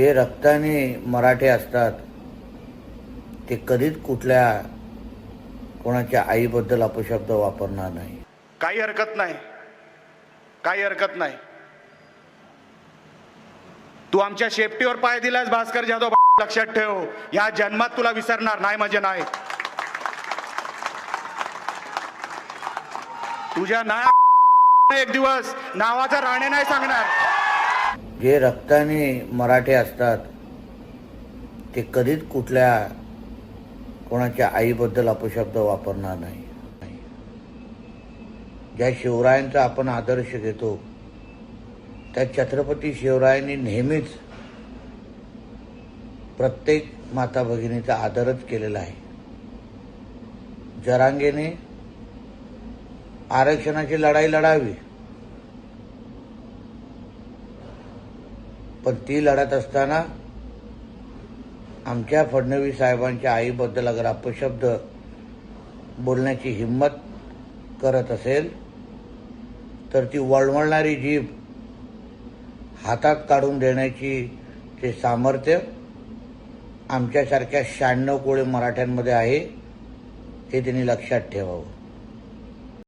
जे रक्ताने मराठे असतात ते कधीच कुठल्या कोणाच्या आईबद्दल अपशब्द वापरणार नाही. काही हरकत नाही. काही हरकत नाही. तू आमच्या शेपटीवर पाय दिलास भास्कर जाधव लक्षात ठेव. या जन्मात तुला विसरणार नाही म्हणजे नाही. तुझ्या ना एक दिवस नावाचा राणे नाही सांगणार. जे रक्ताने मराठे असतात ते कधीच कुठल्या कोणाच्या आईबद्दल अपशब्द वापरणार नाही. ज्या शिवरायांचा आपण आदर्श घेतो त्या छत्रपती शिवरायांनी नेहमीच प्रत्येक माता भगिनीचा आदरच केलेला आहे. जरांगेने आरक्षणाची लढाई लढावी. पण ती लढत असताना आमच्या फडणवीस साहेबांच्या आईबद्दल अगर अपशब्द बोलण्याची हिंमत करत असेल तर ती वळवळणारी जीभ हातात काढून देण्याची ते सामर्थ्य आमच्यासारख्या शहाण्णव कोळी मराठ्यांमध्ये आहे हे त्यांनी लक्षात ठेवावं.